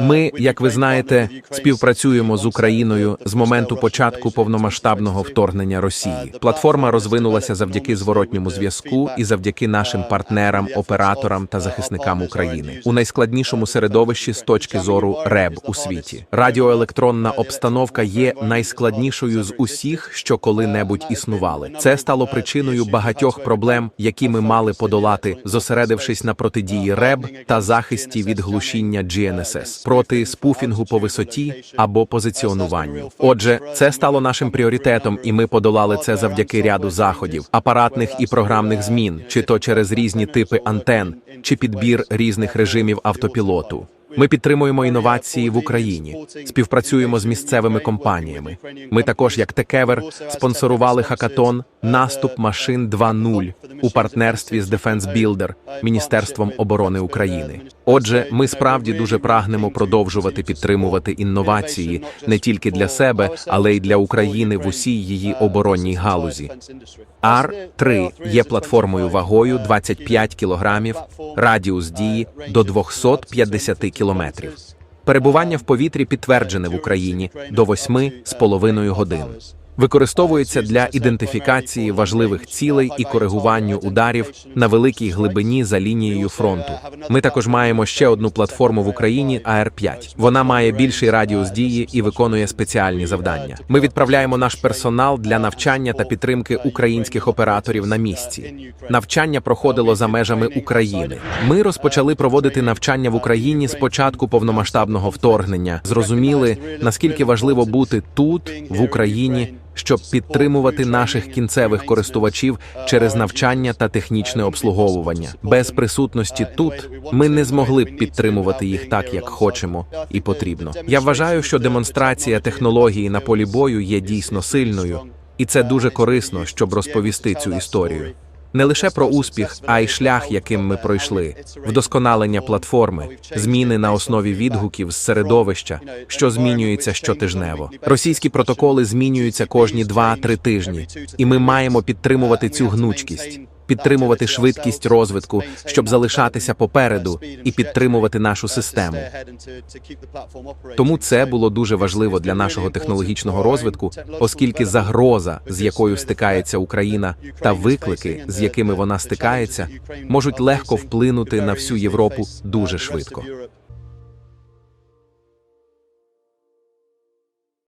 Ми, як ви знаєте, співпрацюємо з Україною з моменту початку повномасштабного вторгнення Росії. Платформа розвинулася завдяки зворотньому зв'язку і завдяки нашим партнерам, операторам та захисникам України у найскладнішому середовищі з точки зору РЕБ у світі. Радіоелектронна обстановка є найскладнішою з усіх, що коли-небудь існували. Це стало причиною багатьох проблем, які ми мали подолати, зосередившись на протидії РЕБ та захисті від глушіння GNSS, проти спуфінгу по висоті або позиціонуванню. Отже, це стало нашим пріоритетом, і ми подолали це завдяки ряду заходів, апаратних і програмних змін, чи то через різні типи антен, чи підбір різних режимів автопілоту. Ми підтримуємо інновації в Україні, співпрацюємо з місцевими компаніями. Ми також, як Текевер, спонсорували хакатон Наступ машин 2.0» у партнерстві з Defense Builder, Міністерством оборони України. Отже, ми справді дуже прагнемо продовжувати підтримувати інновації не тільки для себе, але й для України в усій її оборонній галузі. R3 є платформою вагою 25 кілограмів, радіус дії до 250 кілометрів. Перебування в повітрі підтверджене в Україні до 8,5 годин. Використовується для ідентифікації важливих цілей і коригуванню ударів на великій глибині за лінією фронту. Ми також маємо ще одну платформу в Україні АР-5. Вона має більший радіус дії і виконує спеціальні завдання. Ми відправляємо наш персонал для навчання та підтримки українських операторів на місці. Навчання проходило за межами України. Ми розпочали проводити навчання в Україні з початку повномасштабного вторгнення. Зрозуміли наскільки важливо бути тут, в Україні щоб підтримувати наших кінцевих користувачів через навчання та технічне обслуговування. Без присутності тут ми не змогли б підтримувати їх так, як хочемо і потрібно. Я вважаю, що демонстрація технології на полі бою є дійсно сильною, і це дуже корисно, щоб розповісти цю історію. Не лише про успіх, а й шлях, яким ми пройшли, вдосконалення платформи, зміни на основі відгуків з середовища, що змінюється щотижнево. Російські протоколи змінюються кожні 2-3 тижні, і ми маємо підтримувати цю гнучкість, підтримувати швидкість розвитку, щоб залишатися попереду і підтримувати нашу систему. Тому це було дуже важливо для нашого технологічного розвитку, оскільки загроза, з якою стикається Україна, та виклики, з якими вона стикається, можуть легко вплинути на всю Європу дуже швидко.